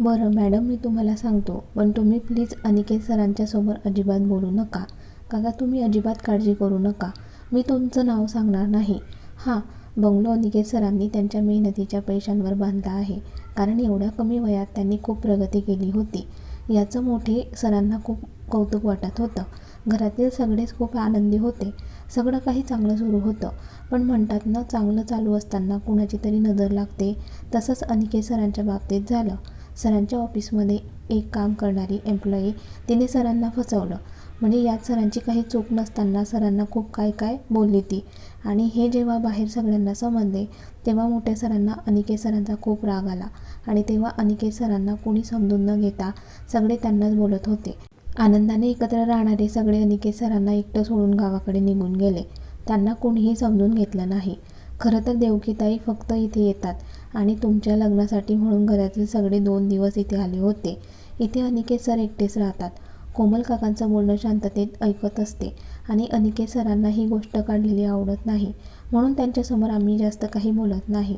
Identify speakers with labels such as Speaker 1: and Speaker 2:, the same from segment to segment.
Speaker 1: बरं मॅडम मी तुम्हाला सांगतो. पण तुम्ही प्लीज अनिकेत सरांच्या समोर अजिबात बोलू नका. काका तुम्ही अजिबात काळजी करू नका. मी तुमचं नाव सांगणार नाही. हां बंगलो अनिकेत सरांनी त्यांच्या मेहनतीच्या पैशांवर बांधला आहे. कारण एवढ्या कमी वयात त्यांनी खूप प्रगती केली होती. याचं मोठे सरांना खूप कौतुक वाटत होतं. घरातील सगळेच खूप आनंदी होते. सगळं काही चांगलं सुरू होतं. पण म्हणतात ना चांगलं चालू असताना कुणाची तरी नजर लागते. तसंच अनिकेत सरांच्या बाबतीत झालं. सरांच्या ऑफिसमध्ये एक काम करणारी एम्प्लॉई तिने सरांना फसवलं. म्हणजे यात सरांची काही चूक नसताना सरांना खूप काय काय बोलली ती. आणि हे जेव्हा बाहेर सगळ्यांना समजले तेव्हा मोठ्या सरांना अनिकेत सरांचा खूप राग आला. आणि तेव्हा अनिकेत सरांना कोणी समजून न घेता सगळे त्यांनाच बोलत होते. आनंदाने एकत्र राहणारे सगळे अनिकेत सरांना एकटं सोडून गावाकडे निघून गेले. त्यांना कोणीही समजून घेतलं नाही. खरं तर देवकीताई फक्त इथे येतात. आणि तुमच्या लग्नासाठी म्हणून घरातील सगळे दोन दिवस इथे आले होते. इथे अनिकेत सर एकटेच राहतात. कोमल काकांचं बोलणं शांततेत ऐकत असते आणि अनिकेत सरांना ही गोष्ट काढलेली आवडत नाही. म्हणून त्यांच्यासमोर आम्ही जास्त काही बोलत नाही.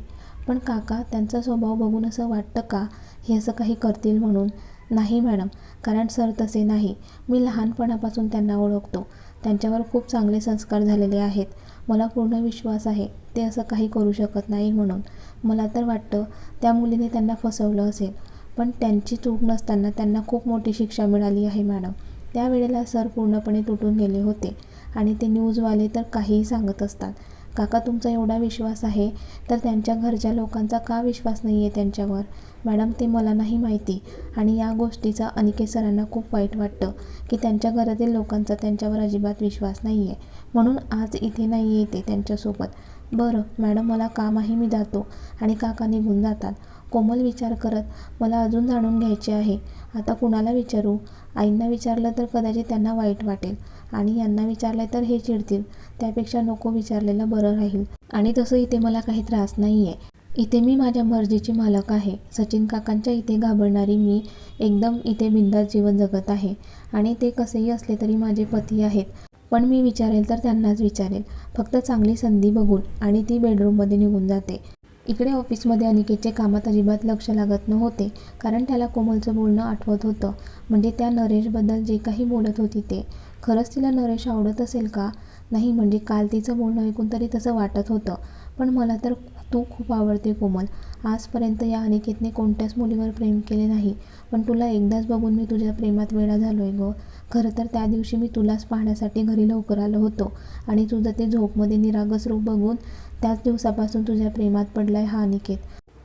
Speaker 1: पण काका त्यांचा स्वभाव बघून असं वाटतं का? हे असं काही करतील म्हणून? नाही मॅडम कारण सर तसे नाही. मी लहानपणापासून त्यांना ओळखतो. त्यांच्यावर खूप चांगले संस्कार झालेले आहेत. मला पूर्ण विश्वास आहे ते असं काही करू शकत नाही म्हणून. मला तर वाटतं त्या मुलीने त्यांना फसवलं असेल. पण त्यांची चूक नसताना त्यांना खूप मोठी शिक्षा मिळाली आहे मॅडम. त्यावेळेला सर पूर्णपणे तुटून गेले होते आणि ते न्यूजवाले तर काहीही सांगत असतात. काका तुमचा एवढा विश्वास आहे तर त्यांच्या घरच्या लोकांचा का विश्वास नाही आहे त्यांच्यावर? मॅडम ते मला नाही माहिती आणि या गोष्टीचा अनिकेत सरांना खूप वाईट वाटतं की त्यांच्या घरातील लोकांचा त्यांच्यावर अजिबात विश्वास नाही आहे म्हणून आज इथे नाही येते त्यांच्यासोबत. बरं मॅडम मला काम आहे मी जातो आणि काका निघून जातात. कोमल विचार करत मला अजून जाणून घ्यायचे आहे. आता कुणाला विचारू? आईंना विचारलं तर कदाचित त्यांना वाईट वाटेल. आणि यांना विचारलं तर हे चिडतील. त्यापेक्षा नको विचारलेलं बरं राहील. आणि तसं इथे मला काही त्रास नाही आहे इथे मी माझ्या मर्जीची मालक आहे. सचिन काकांच्या इथे घाबरणारी मी एकदम इथे बिंदास जीवन जगत आहे. आणि ते कसेही असले तरी माझे पती आहेत. पण मी विचारेल तर त्यांनाच विचारेल. फक्त चांगली संधी बघून आणि ती बेडरूममध्ये निघून जाते. इकडे ऑफिसमध्ये अनिकेतचे कामात अजिबात लक्ष लागत नव्हते कारण त्याला कोमलचं बोलणं आठवत होतं. म्हणजे त्या नरेशबद्दल जे काही बोलत होती ते. खरंच तिला नरेश आवडत असेल का? नाही म्हणजे काल तिचं बोलणं ऐकून तरी तसं वाटत होतं. पण मला तर तू खूप आवडते कोमल. आजपर्यंत या अनिकेतने कोणत्याच मुलीवर प्रेम केले नाही. पण तुला एकदाच बघून मी तुझ्या प्रेमात वेळा झालो आहे गं. खरं तर त्या दिवशी मी तुलाच पाहण्यासाठी घरी लवकर आलो होतो. आणि तुझं ते झोपमध्ये निरागस रूप बघून त्याच दिवसापासून तुझ्या प्रेमात पडला आहे हा अनिकेत.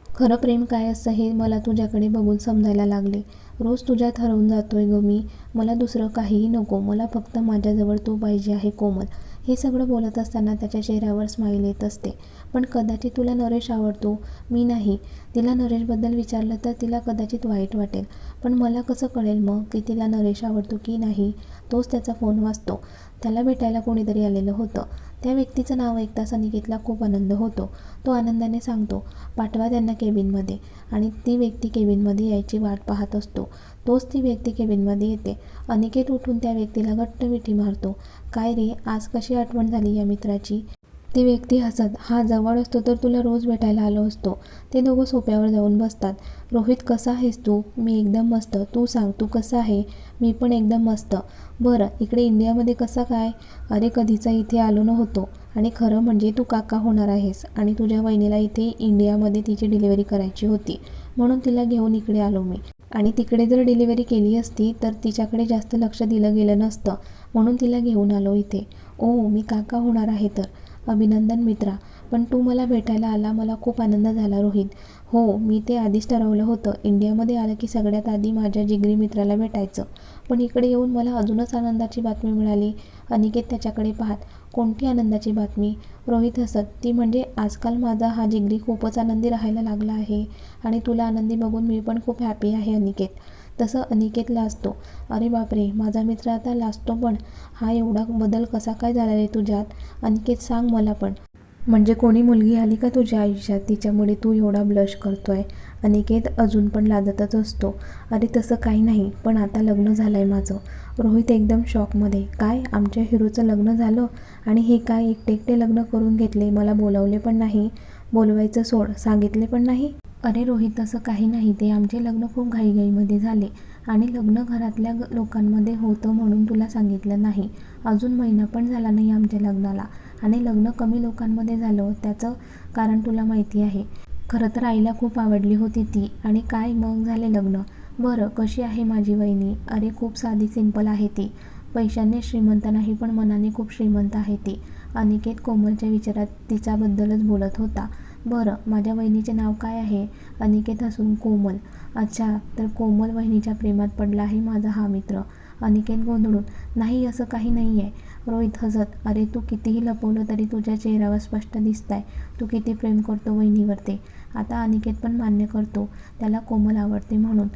Speaker 1: खरं प्रेम काय असतं हे मला तुझ्याकडे बघून समजायला लागले. रोज तुझ्यात हरवून जातोय ग मी. मला दुसरं काहीही नको. मला फक्त माझ्याजवळ तू पाहिजे आहे कोमल. हे सगळं बोलत असताना त्याच्या चेहऱ्यावर स्माईल येत असते. पण कदाचित तुला नरेश आवडतो? मी नाही. तिला नरेशबद्दल विचारलं तर तिला कदाचित वाईट वाटेल. पण मला कसं कळेल मग की तिला नरेश आवडतो की नाही? तोच त्याचा फोन वाचतो त्याला भेटायला कोणीतरी आलेलं होतं. त्या व्यक्तीचं नाव ऐकता सनिकेतला खूप आनंद होतो. तो आनंदाने सांगतो पाठवा त्यांना केबिनमध्ये. आणि ती व्यक्ती केबिनमध्ये यायची वाट पाहत असतो. तोच ती व्यक्ती केबिनमध्ये येते. अनिकेत उठून त्या व्यक्तीला घट्ट मिठी मारतो. काय रे आज कशी आठवण झाली या मित्राची? ती व्यक्ती हसत हा जवळ असतो तर तुला रोज भेटायला आलो असतो. ते दोघं सोप्यावर जाऊन बसतात. रोहित कसा आहेस तू? मी एकदम मस्त. तू सांग तू कसा आहे? मी पण एकदम मस्त. बरं इकडे इंडियामध्ये कसा काय? अरे कधीचा इथे आलो नव्हतो. आणि खरं म्हणजे तू काका होणार आहेस. आणि तुझ्या वहिनीला इथे इंडियामध्ये तिची डिलिव्हरी करायची होती. म्हणून तिला घेऊन इकडे आलो मी. आणि तिकडे जर डिलिव्हरी केली असती तर तिच्याकडे जास्त लक्ष दिलं गेलं नसतं म्हणून तिला घेऊन आलो इथे. ओ मी काका होणार आहे तर. अभिनंदन मित्रा पण तू मला भेटायला आला मला खूप आनंद झाला रोहित. हो मी ते आधीच ठरवलं होतं. इंडियामध्ये आलं की सगळ्यात आधी माझ्या जिगरी मित्राला भेटायचं. पण इकडे येऊन मला अजूनच आनंदाची बातमी मिळाली. अनिकेत त्याच्याकडे पाहत कोणती आनंदाची बातमी? रोहित हसत ती म्हणजे आजकाल माझा हा जिगरी खूपच आनंदी राहायला लागला आहे आणि तुला आनंदी बघून मी पण खूप हॅपी आहे अनिकेत. तसं अनिकेत लाजतो. अरे बापरे माझा मित्र आता लाजतो पण हा एवढा बदल कसा काय झाला रे तुझ्यात? अनिकेत सांग मला पण. म्हणजे कोणी मुलगी आली का तुझ्या आयुष्यात? तिच्यामुळे तू एवढा ब्लश करतो आहे अनिकेत अजून पण लाजतच असतो. अरे तसं काही नाही पण आता लग्न झालं आहे माझं. रोहित एकदम शॉकमध्ये काय? आमच्या हिरोचं लग्न झालं? आणि हे काय एकटे एकटे लग्न करून घेतले? मला बोलावले पण नाही. बोलवायचं सोड सांगितले पण नाही. अरे रोहित तसं काही नाही. ते आमचे लग्न खूप घाईघाईमध्ये झाले. आणि लग्न घरातल्या लोकांमध्ये होतं म्हणून तुला सांगितलं नाही. अजून महिना पण झाला नाही आमच्या लग्नाला. आणि लग्न कमी लोकांमध्ये झालं त्याचं कारण तुला माहिती आहे. खरं तर आईला खूप आवडली होती ती. आणि काय मग झाले लग्न? बरं कशी आहे माझी वहिनी? अरे खूप साधी सिंपल आहे ती. पैशाने श्रीमंत नाही पण मनाने खूप श्रीमंत आहे ती. अनिकेत कोमलच्या विचारात तिच्याबद्दलच बोलत होता. बरं माझ्या वहिनीचे नाव काय आहे? अनिकेत हसून कोमल. अच्छा तर कोमल वहिनीच्या प्रेमात पडला आहे माझा हा मित्र. अनिकेत गोंधळून नाही असं काही नाही आहे रोहित हसत अरे तू कितीही लपवलं तरी तुझ्या चेहऱ्यावर स्पष्ट दिसत तू किती प्रेम करतो वहिनीवर ते आता अनिकेत पण मान्य करतो. त्याला कोमल आवडते म्हणून.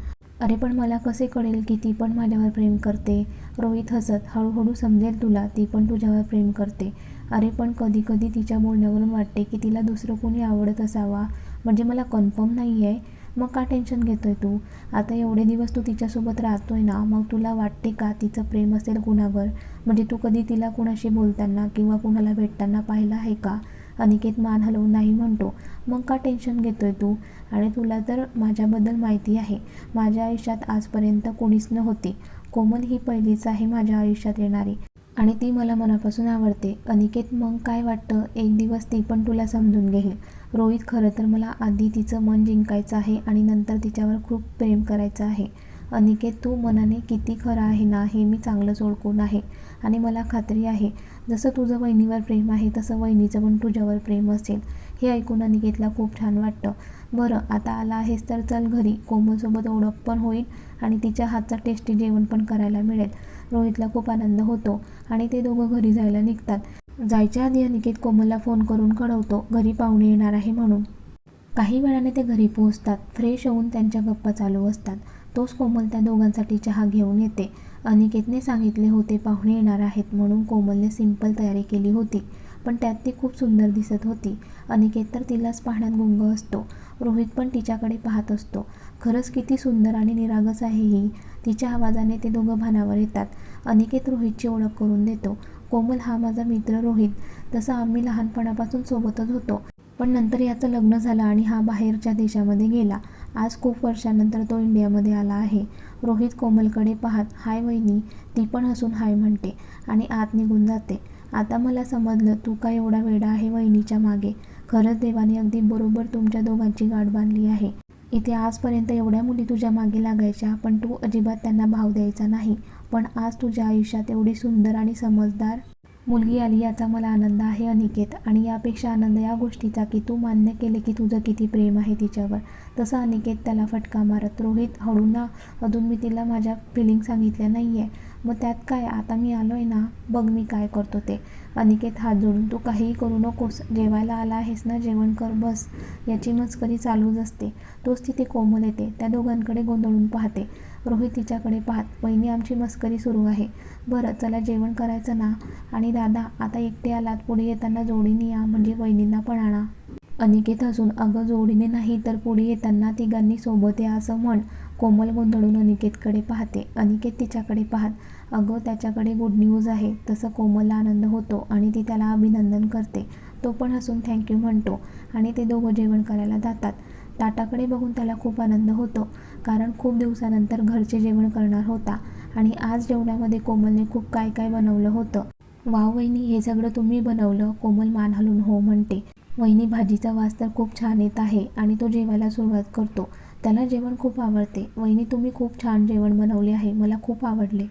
Speaker 1: अरे पण मला कसे कळेल की ती पण माझ्यावर प्रेम करते रोहित हसत हळूहळू समजेल तुला ती पण तुझ्यावर प्रेम करते. अरे पण कधी कधी तिच्या बोलण्यावरून वाटते की तिला दुसरं कोणी आवडत असावा. म्हणजे मला कन्फर्म नाही आहे मग का टेन्शन घेतोय तू? आता एवढे दिवस तू तिच्यासोबत राहतोय ना मग तुला वाटते का तिचं प्रेम असेल कुणावर? म्हणजे तू कधी तिला कुणाशी बोलताना किंवा कुणाला भेटताना पाहिलं आहे का? अनिकेत मान हलवून नाही म्हणतो. मग का टेन्शन घेतोय तू? आणि तुला तर माझ्याबद्दल माहिती आहे. माझ्या आयुष्यात आजपर्यंत कोणीच नव्हती. कोमल ही पहिलीच आहे माझ्या आयुष्यात येणारी. आणि ती मला मनापासून आवडते. अनिकेत मग काय वाटतं? एक दिवस ती पण तुला समजून घेईल. रोहित खरं तर मला आधी तिचं मन जिंकायचं आहे आणि नंतर तिच्यावर खूप प्रेम करायचं आहे. अनिकेत तू मनाने किती खरं आहे ना हे मी चांगलंच ओळखून आहे आणि मला खात्री आहे. जसं तुझं वहिनीवर प्रेम आहे तसं वहिनीचं पण तुझ्यावर प्रेम असेल. हे ऐकून अनिकेतला खूप छान वाटतं. बरं आता आला आहेस तर चल घरी. कोमलसोबत ओळख पण होईल आणि तिच्या हातचं टेस्टी जेवण पण करायला मिळेल. रोहितला खूप आनंद होतो आणि ते दोघं घरी जायला निघतात. जायच्या आधी अनिकेत कोमलला फोन करून कळवतो घरी पाहुणे येणार आहे म्हणून. काही वेळाने ते घरी पोहोचतात फ्रेश होऊन त्यांच्या गप्पा चालू असतात. तोच कोमल त्या दोघांसाठी चहा घेऊन येते. अनिकेतने सांगितले होते पाहुणे येणार आहेत म्हणून कोमलने सिंपल तयारी केली होती पण त्यात ती खूप सुंदर दिसत होती. अनिकेत तर तिलाच पाहण्यात गुंग असतो रोहित पण तिच्याकडे पाहत असतो. खरंच किती सुंदर आणि निरागस आहे ही. तिच्या आवाजाने ते दोघं भानावर येतात. अनिकेत रोहितची ओळख करून देतो. कोमल हा माझा मित्र रोहित. तसा आम्ही लहानपणापासून सोबतच होतो. पण नंतर याचं लग्न झालं आणि हा बाहेरच्या देशामध्ये गेला. आज खूप वर्षानंतर तो इंडियामध्ये आला आहे. रोहित कोमलकडे पाहत हाय वहिनी ती पण हसून हाय म्हणते आणि आत निघून जाते. आता मला समजलं तू काय एवढा वेडा आहे वहिनीच्या मागे. खरंच देवाने अगदी बरोबर तुमच्या दोघांची गाठ बांधली आहे. इथे आजपर्यंत एवढ्या मुली तुझ्या मागे लागायच्या पण तू अजिबात त्यांना भाव द्यायचा नाही. पण आज तुझ्या आयुष्यात एवढी सुंदर आणि समजदार मुलगी आली याचा मला आनंद आहे अनिकेत. आणि यापेक्षा आनंद या गोष्टीचा की तू मान्य केले की तुझं किती प्रेम आहे तिच्यावर. तसं अनिकेत त्याला फटका मारत रोहित हळू ना अजून मी तिला माझ्या फिलिंग सांगितल्या नाही आहे मग त्यात काय? आता मी आलो आहे ना बघ मी काय करतो ते. अनिकेत हात जोडून तू काहीही करू नकोस जेवायला आला आहेस ना जेवण कर बस. याची मस्करी चालूच असते. तोच तिथे कोमल येते त्या दोघांकडे गोंधळून पाहते. रोहित तिच्याकडे पाहत वहिनी आमची मस्करी सुरू आहे. बरं चला जेवण करायचं ना? आणि दादा आता एकटे आलात पुढे येताना जोडीने या म्हणजे वहिनींना पण आणा. अनिकेत हसून अगं जोडीने नाही तर पुढे येताना तिघांनी सोबत या असं म्हण. कोमल गोंधळून अनिकेतकडे पाहते. अनिकेत तिच्याकडे पाहत अगं त्याच्याकडे गुड न्यूज आहे. तसं कोमलला आनंद होतो आणि ती त्याला अभिनंदन करते. तो पण हसून थँक्यू म्हणतो आणि ते दोघं जेवण करायला जातात. ताटाकडे बघून त्याला खूप आनंद होतो. कारण खूप दिवसानंतर घरचे जेवण करणार होता आणि आज जेवणामध्ये कोमलने खूप काय काय बनवलं होतं. वाव वहिनी हे सगळं तुम्ही बनवलं कोमल मान हलून हो म्हणते. वहिनी भाजीचा वास तर खूप छान येत आहे आणि तो जेवायला सुरुवात करतो. त्याला जेवण खूप आवडते. वहिनी तुम्ही खूप छान जेवण बनवले आहे. मला खूप आवडले.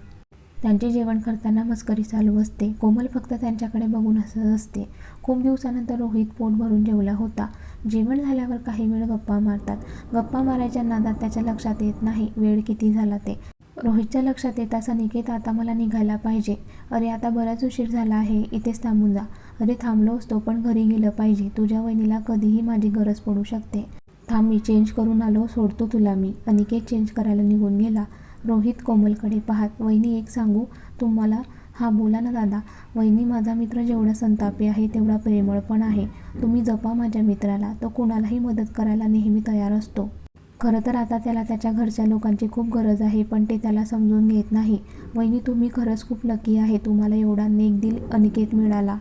Speaker 1: त्यांचे जेवण करताना मस्करी चालू असते. कोमल फक्त त्यांच्याकडे बघून हसत असते. खूप दिवसानंतर रोहित पोट भरून जेवला होता. जेवण झाल्यावर काही वेळ गप्पा मारतात. गप्पा मारायच्या नादात त्याच्या लक्षात येत नाही वेळ किती झाला ते. रोहितच्या लक्षात येताच निकेत आता मला निघायला पाहिजे. अरे आता बराच उशीर झाला आहे इथेच थांबून जा. अरे थांबलो असतो पण घरी गेलं पाहिजे. तुझ्या वहिनीला कधीही माझी गरज पडू शकते. थांब मी चेंज करून आलो सोडतो तुला मी. अनिकेत चेंज करायला निघून गेला. रोहित कोमलकडे पाहत वहिनी एक सांगू? तुम्हाला हा बोला ना दादा. वहिनी माझा मित्र जेवढा संतापी आहे तेवढा प्रेमळ पण आहे. तुम्ही जपा माझ्या मित्राला तो कोणालाही मदत करायला नेहमी तयार असतो. खरं तर आता त्याला त्याच्या घरच्या लोकांची खूप गरज आहे पण ते त्याला समजून घेत नाही. वहिनी तुम्ही खरंच खूप लकी आहे. तुम्हाला एवढा नेक दिल अनिकेत मिळाला.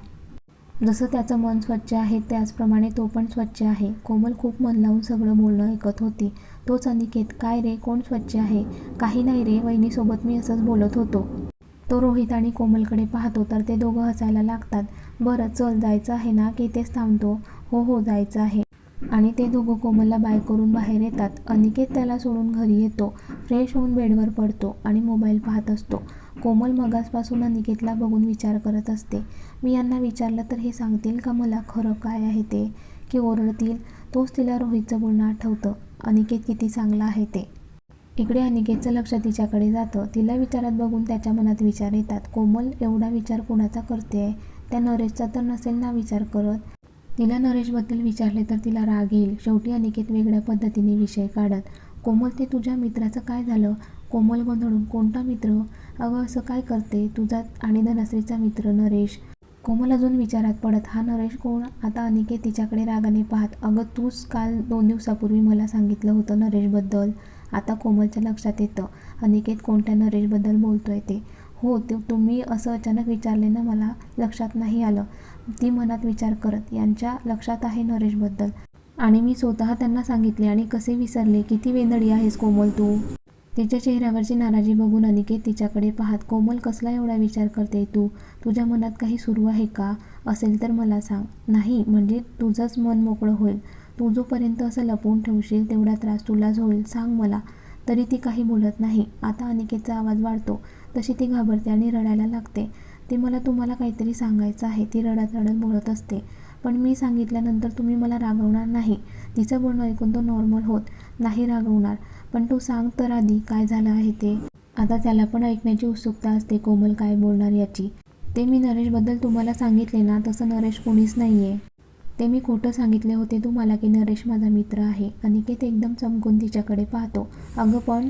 Speaker 1: जसं त्याचं मन स्वच्छ आहे त्याचप्रमाणे तो पण स्वच्छ आहे. कोमल खूप मन लावून सगळं बोलणं ऐकत होती. तोच अनिकेत काय रे? कोण स्वच्छ आहे? काही नाही रे वहिनीसोबत मी असंच बोलत होतो. तो रोहित आणि कोमलकडे पाहतो तर ते दोघं हसायला लागतात. बरं चल जायचं आहे ना? की तेच थांबतो? हो हो जायचं आहे. आणि ते दोघं कोमलला बाय करून बाहेर येतात. अनिकेत त्याला सोडून घरी येतो. फ्रेश होऊन बेडवर पडतो आणि मोबाईल पाहत असतो. कोमल मगासपासून अनिकेतला बघून विचार करत असते. मी यांना विचारलं तर हे सांगतील का मला? खरं काय आहे ते? की ओरडतील? तोच तिला रोहितचं बोलणं आठवतं. अनिकेत किती चांगला आहे ते. इकडे अनिकेतचं लक्ष तिच्याकडे जातं. तिला विचारात बघून त्याच्या मनात विचार येतात. कोमल एवढा विचार कोणाचा करते त्या नरेशचा तर नसेल ना विचार करत. तिला नरेशबद्दल विचारले तर तिला राग येईल. शेवटी अनिकेत वेगळ्या पद्धतीने विषय काढत कोमल ते तुझ्या मित्राचं काय झालं? कोमल गोंधळून कोणता मित्र? अगं असं काय करते? तुझा आणि धनश्रीचा मित्र नरेश. कोमल अजून विचारात पडत हा नरेश कोण? आता अनिकेत तिच्याकडे रागाने पाहत अगं तूच काल दोन दिवसापूर्वी मला सांगितलं होतं नरेशबद्दल. आता कोमलच्या लक्षात येतं अनिकेत कोणत्या नरेशबद्दल बोलतोय ते. हो ते तुम्ही असं अचानक विचारले ना मला लक्षात नाही आलं. ती मनात विचार करत यांच्या लक्षात आहे नरेशबद्दल आणि मी स्वतः त्यांना सांगितले आणि कसे विसरले किती वेंदळी आहेस कोमल तू. तिच्या चेहऱ्यावरची नाराजी बघून अनिकेत तिच्याकडे पाहत कोमल कसला एवढा विचार करते तू? तुझ्या मनात काही सुरू आहे का? असेल तर मला सांग. नाही म्हणजे तुझंच मन मोकळं होईल. तू जोपर्यंत असं लपवून ठेवशील तेवढा त्रास तुलाच होईल. सांग मला. तरी ती काही बोलत नाही. आता अनिकेतचा आवाज वाढतो. तशी ती घाबरते आणि रडायला लागते. ते मला तुम्हाला काहीतरी सांगायचं आहे. ती रडत रडत बोलत असते. पण मी सांगितल्यानंतर तुम्ही मला रागवणार नाही. तिचं बोलणं ऐकून तो नॉर्मल होत नाही रागवणार. पण तू सांग तर आधी काय झालं आहे ते. आता त्याला पण ऐकण्याची उत्सुकता असते कोमल काय बोलणार याची. ते मी नरेशबद्दल तुम्हाला सांगितले ना तसं नरेश कोणीच नाही आहे ते मी खोटं सांगितले होते. तुम्हाला की नरेश माझा मित्र आहे अनिकेत एकदम चमकून तिच्याकडे पाहतो. अगं पण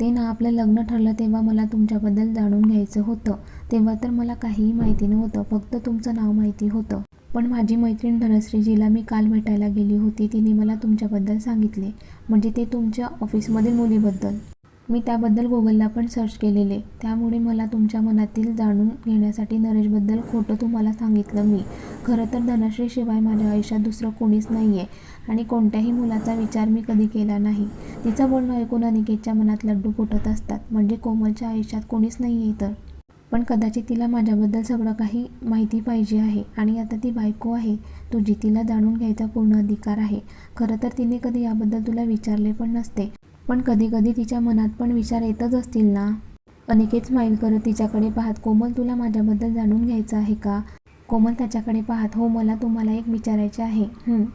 Speaker 1: ते ना आपलं लग्न ठरलं तेव्हा मला तुमच्याबद्दल जाणून घ्यायचं होतं. तेव्हा तर मला काहीही माहिती नव्हतं. फक्त तुमचं नाव माहिती होतं. पण माझी मैत्रीण धनश्री जिला मी काल भेटायला गेली होती. तिने मला तुमच्याबद्दल सांगितले. म्हणजे ते तुमच्या ऑफिसमधील मुलीबद्दल. मी त्याबद्दल गुगलला पण सर्च केलेले. त्यामुळे मला तुमच्या मनातील जाणून घेण्यासाठी नरेशबद्दल खोटं तुम्हाला सांगितलं मी. खरं तर धनश्रीशिवाय माझ्या आयुष्यात दुसरं कोणीच नाही आहे आणि कोणत्याही मुलाचा विचार मी कधी केला नाही. तिचं बोलणं ऐकून अनिकेतच्या मनात लड्डू फुटत असतात. म्हणजे कोमलच्या आयुष्यात कोणीच नाही आहे तर पण कदाचित तिला माझ्याबद्दल सगळं काही माहिती पाहिजे आहे आणि आता ती बायको आहे. तुझी तिला जाणून घ्यायचा पूर्ण अधिकार आहे. खरं तर तिने कधी याबद्दल तुला विचारले पण नसते. पण कधीकधी तिच्या मनात पण विचार येतच असतील ना? अनिकेत स्माईल करत तिच्याकडे पाहत कोमल तुला माझ्याबद्दल जाणून घ्यायचं आहे का? कोमल त्याच्याकडे पाहत हो मला तुम्हाला एक विचारायचे आहे.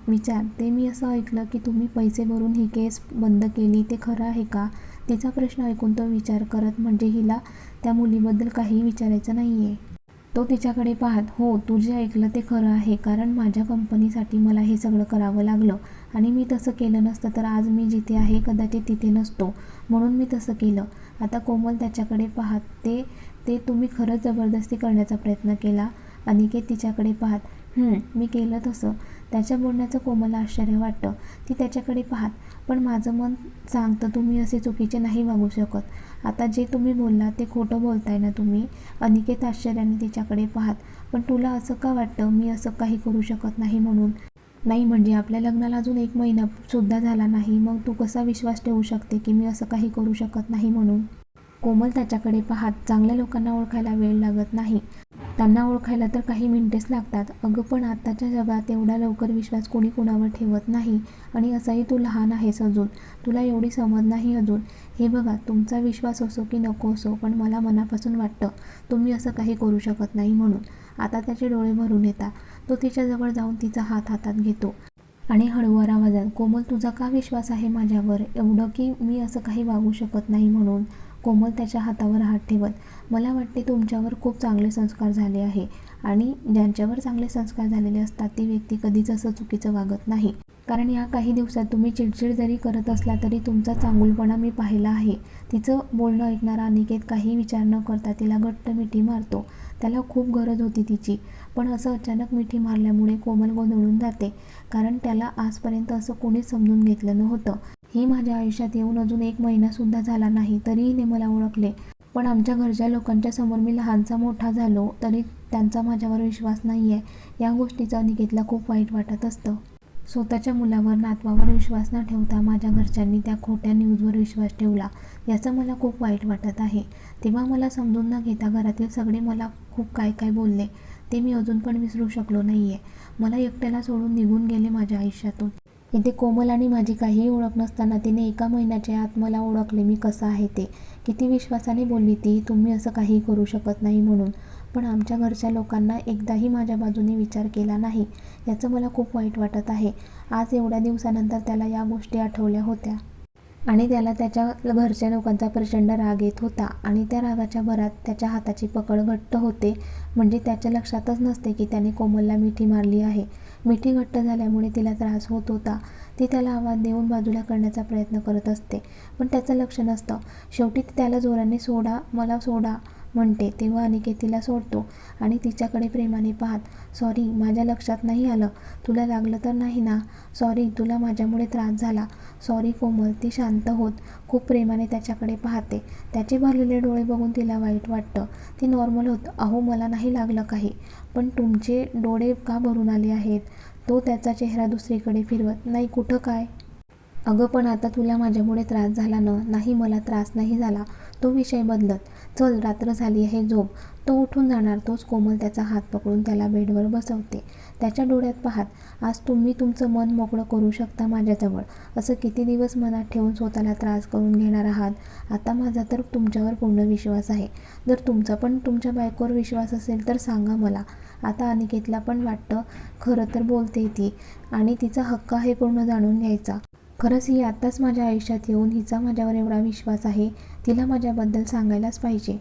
Speaker 1: विचार. ते मी असं ऐकलं की तुम्ही पैसे भरून ही केस बंद केली ते खरं आहे का? तिचा प्रश्न ऐकून तो विचार करत म्हणजे हिला त्या मुलीबद्दल काहीही विचारायचं नाही आहे तो तिच्याकडे पाहत हो तू जे ऐकलं ते खरं आहे कारण माझ्या कंपनीसाठी मला हे सगळं करावं लागलं. आणि मी तसं केलं नसतं तर आज मी जिथे आहे कदाचित तिथे नसतो. म्हणून मी तसं केलं. आता कोमल त्याच्याकडे पाहत. ते ते तुम्ही खरंच जबरदस्ती करण्याचा प्रयत्न केला. अनिकेत तिच्याकडे पाहत मी केलं तसं त्याच्या बोलण्याचं कोमलला आश्चर्य वाटतं. ती त्याच्याकडे पाहत. पण माझं मन सांगतं तुम्ही असे चुकीचे नाही वागू शकत. आता जे तुम्ही बोलला ते खोटं बोलताय ना तुम्ही अनिकेत आश्चर्याने तिच्याकडे पाहत पण तुला असं का वाटतं? मी असं काही करू शकत नाही म्हणून. नाही म्हणजे आपल्या लग्नाला अजून एक महिना सुद्धा झाला नाही मग तू कसा विश्वास ठेवू शकते की मी असं काही करू शकत नाही म्हणून? कोमल त्याच्याकडे पाहत चांगल्या लोकांना ओळखायला वेळ लागत नाही. त्यांना ओळखायला तर काही मिनिटेच लागतात. अगं पण आत्ताच्या जगात एवढा लवकर विश्वास कोणी कोणावर ठेवत नाही आणि असाही तू लहान आहेस अजून. तुला एवढी समज नाही अजून. हे बघा तुमचा विश्वास असो की नको असो पण मला मनापासून वाटतं तुम्ही असं काही करू शकत नाही म्हणून. आता त्याचे डोळे भरून येतात. तो तिच्याजवळ जाऊन तिचा हात हातात घेतो. आणि हळूवार आवाजात कोमल तुझा का विश्वास आहे माझ्यावर? एवढं की मी असं काही वागू शकत नाही म्हणून. कोमल त्याच्या हातावर हात ठेवत मला वाटते तुमच्यावर खूप चांगले संस्कार झाले आहे. आणि ज्यांच्यावर चांगले संस्कार झालेले असतात ती व्यक्ती कधीच असं चुकीचं वागत नाही. कारण या काही दिवसात तुम्ही चिडचिड जरी करत असला तरी तुमचा चांगुलपणा मी पाहिला आहे. तिचं बोलणं ऐकणारा अनिकेत काही विचार न करता तिला घट्ट मिठी मारतो. त्याला खूप गरज होती तिची. पण असं अचानक मिठी मारल्यामुळे कोमल गोंधळून जाते कारण त्याला आजपर्यंत असं कोणीच समजून घेतलं नव्हतं. ही माझ्या आयुष्यात येऊन अजून एक महिनासुद्धा झाला नाही तरीही हिने मला ओळखले. पण आमच्या घरच्या लोकांच्या समोर मी लहानचा मोठा झालो तरी त्यांचा माझ्यावर विश्वास नाही आहे या गोष्टीचा अनिकेतला खूप वाईट वाटत असतं. स्वतःच्या मुलावर नातवावर विश्वास न ठेवता माझ्या घरच्यांनी त्या खोट्या न्यूजवर विश्वास ठेवला याचं मला खूप वाईट वाटत आहे. तेव्हा मला समजून न घेता घरातील सगळे मला खूप काय काय बोलले. ते मी अजून पण विसरू शकलो नाही आहे मला एकट्याला सोडून निघून गेले माझ्या आयुष्यातून. इथे कोमल आणि माझी काहीही ओळख नसताना तिने एका महिन्याच्या आत मला ओळखले मी कसं आहे ते. किती विश्वासाने बोलली ती तुम्ही असं काही करू शकत नाही म्हणून. पण आमच्या घरच्या लोकांना एकदाही माझ्या बाजूने विचार केला नाही याचं मला खूप वाईट वाटत आहे. आज एवढ्या दिवसानंतर त्याला या गोष्टी आठवल्या होत्या. आणि त्याला त्याच्या घरच्या लोकांचा प्रचंड राग येत होता. आणि त्या रागाच्या भरात त्याच्या हाताची पकड घट्ट होते. म्हणजे त्याच्या लक्षातच नसते की त्याने कोमलला मिठी मारली आहे. मिठी घट्ट झाल्यामुळे तिला त्रास होत होता. ती त्याला आवाज देऊन बाजूला करण्याचा प्रयत्न करत असते. पण त्याचं लक्ष नसतं. शेवटी ती त्याला जोराने सोडा मला सोडा. म्हणते तेव्हा अनिकेत तिला सोडतो आणि तिच्याकडे प्रेमाने पाहत सॉरी माझ्या लक्षात नाही आलं. तुला लागलं तर नाही ना? सॉरी तुला माझ्यामुळे त्रास झाला. सॉरी कोमल ती शांत होत खूप प्रेमाने त्याच्याकडे पाहते. त्याचे भरलेले डोळे बघून तिला वाईट वाटतं. ती नॉर्मल होत अहो मला नाही लागलं काही. पण तुमचे डोळे का भरून आले आहेत? तो त्याचा चेहरा दुसरीकडे फिरवत नाही कुठं काय? अगं पण आता तुला माझ्यामुळे त्रास झाला ना? नाही मला त्रास नाही झाला. तो विषय बदलत चल रात्र झाली आहे झोप. तो उठून जाणार तोच कोमल त्याचा हात पकडून त्याला बेडवर बसवते. त्याच्या डोळ्यात पाहत आज तुम्ही तुमचं मन मोकळं करू शकता माझ्याजवळ. असं किती दिवस मनात ठेवून स्वतःला त्रास करून घेणार आहात? आता माझा तर तुमच्यावर पूर्ण विश्वास आहे. जर तुमचा पण तुमच्या बायकोवर विश्वास असेल तर सांगा मला. आता अनिकेतला पण वाटतं खरं तर बोलते ती आणि तिचा हक्क आहे पूर्ण जाणून घ्यायचा. खरंच ही आत्ताच माझ्या आयुष्यात येऊन हिचा माझ्यावर एवढा विश्वास आहे तिला माझ्याबद्दल सांगायलाच पाहिजे.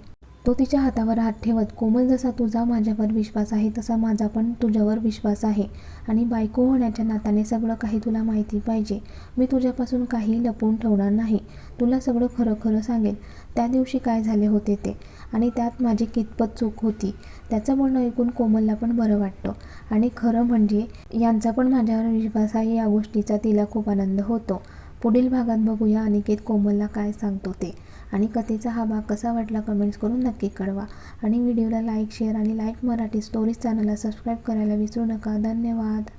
Speaker 1: तो तिच्या हातावर हात ठेवत कोमल जसा तुझा माझ्यावर विश्वास आहे तसा माझा पण तुझ्यावर विश्वास आहे. आणि बायको होण्याच्या नात्याने सगळं काही तुला माहिती पाहिजे. मी तुझ्यापासून काही लपवून ठेवणार नाही. तुला सगळं खरं खरं सांगेल त्या दिवशी काय झाले होते ते? आणि त्यात माझी कितपत चूक होती त्याचं बोलणं ऐकून कोमलला पण बरं वाटतं. आणि खरं म्हणजे यांचा पण माझ्यावर विश्वास आहे या गोष्टीचा तिला खूप आनंद होतो. पुढील भागात बघूया अनिकेत कोमलला काय सांगतो ते. आणि कथेचा हा भाग कसा वाटला कमेंट्स करून नक्की कळवा. आणि व्हिडिओला लाईक शेअर आणि लाईक मराठी स्टोरीज चॅनलला सबस्क्राईब करायला विसरू नका. धन्यवाद.